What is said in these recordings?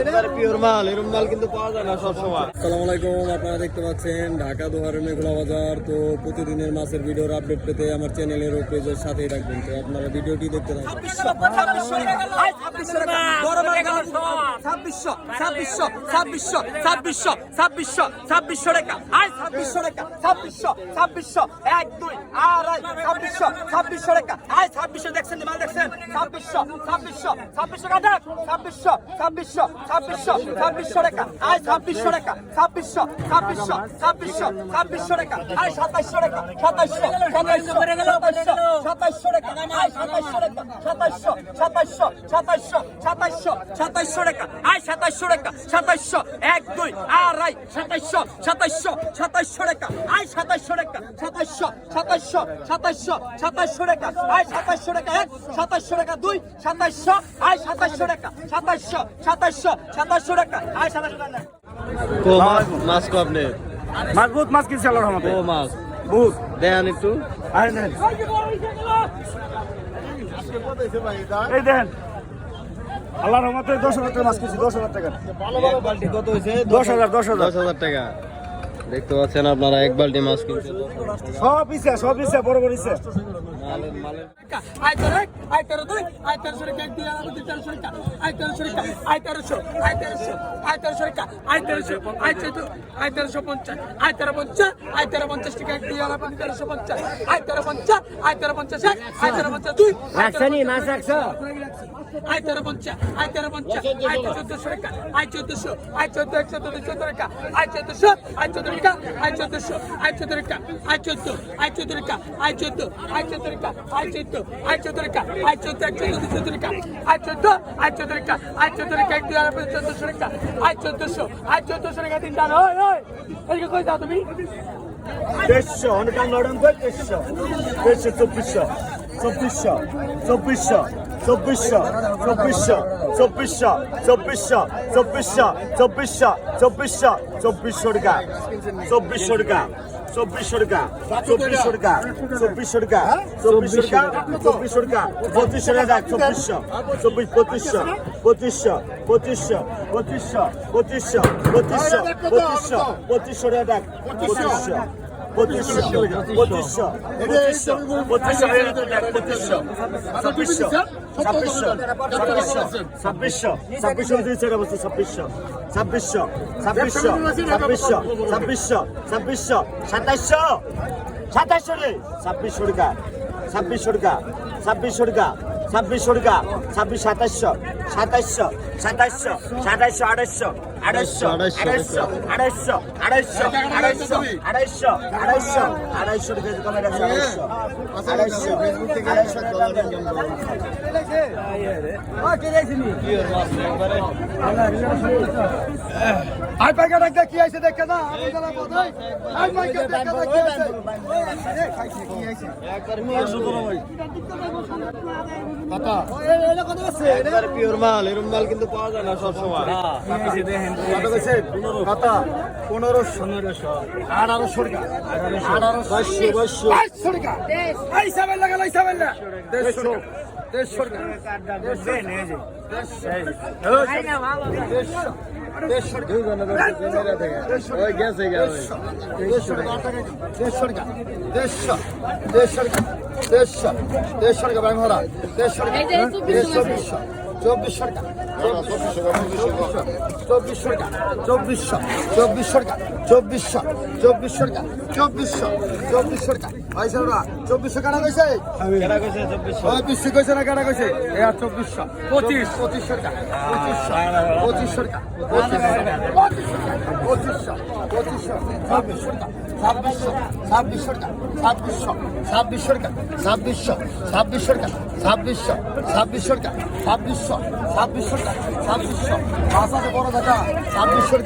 একবারে পিওর মাল এরকম মাল কিন্তু পাওয়া যায় না সবসময়। আসসালামু আলাইকুম আপনারা দেখতে পাচ্ছেন ঢাকা দোহারের মেঘলা বাজার। তো প্রতিদিনের মাছের ভিডিওর আপডেট পেতে আমার চ্যানেলের ও পেজের সাথেই রাখবেন তো আপনারা ভিডিওটি দেখতে থাকুন। ছাব্বিশশো ছাব্বিশশো ছাব্বিশশো ছাব্বিশশো ছাব্বিশশো ছাব্বিশশো টাকা আয় ছাব্বিশশো টাকা ছাব্বিশশো ছাব্বিশশো এক দুই আড়াই ছাব্বিশশো ছাব্বিশশো টাকা আয় ছাব্বিশশো দেখছেন মাল দেখছেন? ছাব্বিশশো ছাব্বিশশো ছাব্বিশশো ছাব্বিশশো ছাব্বিশশো ছাব্বিশশো টাকা। আয় ছাব্বিশশো টাকা। ছাব্বিশশো ছাব্বিশশো ছাব্বিশশো ছাব্বিশশো টাকা। আয় সাতাইশশো টাকা। সাতাইশশো সাতাইশশো সাতাইশশো টাকা। আয় সাতাইশশো টাকা। সাতাইশশো সাতাইশশো সাতাইশশো সাতাইশশো সাতাইশশো টাকা। আয় সাতাইশশো টাকা। সাতাইশশো এক, দুই আড়াই সাতাইশশো সাতাইশশো সাতাইশশো টাকা। আয় সাতাইশশো টাকা। সাতাইশশো সাতাইশশো সাতাইশশো সাতাইশশো টাকা। আয় সাতাইশশো টাকা, এক সাতাইশশো টাকা, দুই সাতাইশশো আয় সাতাইশশো টাকা। সাতাইশশো সাতাইশশো সাতাইশশো টাকা। আয় সাতাইশশো টাকা তো মাছ মাছ কো আপনি? মাছবুত মাছ কিনছে আল্লাহর রহমতে। ও মাছ। বুত দেন একটু। আর নেন। এই দেখেন আল্লাহর রহমতে দশ হাজার টাকা মাছ কিনছি দশ হাজার টাকা। বালতি কত হয়েছে? দশ হাজার দশ হাজার। দশ হাজার টাকা। দেখতে পাচ্ছেন আপনারা এক বালটি মাছ কিনছেন সব ইচ্ছা সব ইচ্ছা বড় বড় ইচ্ছা পঞ্চাশ আয় তেরো পঞ্চাশ, আয় তেরো পঞ্চাশ, আয় চোদ্দশো রেখা, আয় চোদ্দশো, আয় চোদ্দ এক চোদ্দ চোদ্দ আয় চোদ্দশো, আয় চোদ্দ রেখা, আয় চোদ্দশো, আয় চোদ্দ রেখা, আয় চোদ্দ, আয় চোদ্দ রেখা, আয় চোদ্দ, আয় চোদ্দ রেখা, আয় চোদ্দ, আয় চোদ্দ রেখা, আয় চোদ্দ এক চোদ্দ চোদ্দ রেখা, আয় চোদ্দ, আয় চোদ্দ আয় চোদ্দ চোদ্দশো আয় চোদ্দশো, আয় চোদ্দশো তিন ওই, এদিকে কই যাও তুমি? চব্বিশশো চব্বিশশো চব্বিশশো চব্বিশশো চব্বিশশো চব্বিশশো চব্বিশশো চব্বিশশো চব্বিশশো চব্বিশশো চব্বিশশো টাকা চব্বিশশো টাকা চব্বিশশো টাকা চব্বিশশো টাকা চব্বিশশো টাকা চব্বিশশো টাকা চব্বিশশো টাকা পঁচিশশো টাকা চব্বিশশো চব্বিশ পঁচিশশো পঁচিশশো পঁচিশশো পঁচিশশো পঁচিশশো পঁচিশশো পঁচিশশো পঁচিশশো টাকা পঁচিশশো পঁচিশশো পঁচিশশো পঁচিশশো পঁচিশশো পঁচিশশো ছাব্বিশশো ছাব্বিশশো। ছাব্বিশশো। ছাব্বিশশো দিয়েছে অবস্থা ছাব্বিশশো। ছাব্বিশশো। ছাব্বিশশো। ছাব্বিশশো। ছাব্বিশশো। ছাব্বিশশো। সাতাইশশো। সাতাইশশো রে। ছাব্বিশশো টাকা। ছাব্বিশশো টাকা। ছাব্বিশশো টাকা। ছাব্বিশশো টাকা। ছাব্বিশ সাতাইশশো। সাতাইশশো। সাতাইশশো। সাতাইশশো। আড়াইশো আড়াইশো আড়াইশো আড়াইশো আড়াইশো আড়াইশো আড়াইশো আড়াইশো আড়াইশো টাকা কমে রাখছে আড়াইশো আড়াইশো আড়াইশো আর পাইকা ডাক্তার কি আছে দেখে না? আমি জানা বোধ আর পাইকা ডাক্তার কি আছে একবারে পিওর মাল এরকম মাল কিন্তু পাওয়া যায় না সবসময়। কত কইছে কত পনেরোশো পনেরোশো আঠারোশো টাকা আঠারোশো বাইশশো বাইশশো টাকা। এই সাবেন লাগা, এই সাবেন লাগা। দেড়শো দেড়শো টাকা দেড়শো দেড়শো ওই গেছে গেছে দেড়শো টাকা দেড়শো টাকা চব্বিশ সরকার। চব্বিশ সরকার চব্বিশ সরকার চব্বিশ সরকার চব্বিশ সরকার চব্বিশ সরকার চব্বিশ সরকার চব্বিশশো কাটা কইছে কেনা কইছে না কাটা কইছে এ আর চব্বিশশো পঁচিশ পঁচিশশো পঁচিশশো পঁচিশশো পঁচিশশো ছাব্বিশশো ছাব্বিশশো ছাব্বিশশো ছাব্বিশশো ছাব্বিশশো ছাব্বিশশো ছাব্বিশশো ছাব্বিশশো ছাব্বিশশো ছাব্বিশশো ছাব্বিশশো ছাব্বিশশো ভাষাতে বড় দেখা ছাব্বিশশো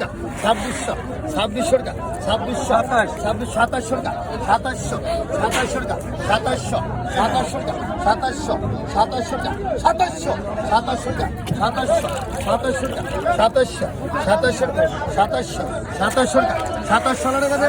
ছাব্বিশশো ছাব্বিশশো ছাব্বিশশো সাতাশ ছাব্বিশ সাতাশশো টাকা সাতাশশো সাতাশশো টাকা সাতাশশো সাতাশশো টাকা সাতাশশো সাতাশশো টাকা সাতাশশো সাতাশশো টাকা সাতাশশো সাতাশশো টাকা সাতাশশো সাতাশশো টাকা সাতাশশো সাতাশশো টাকা সাতাশশো টাকা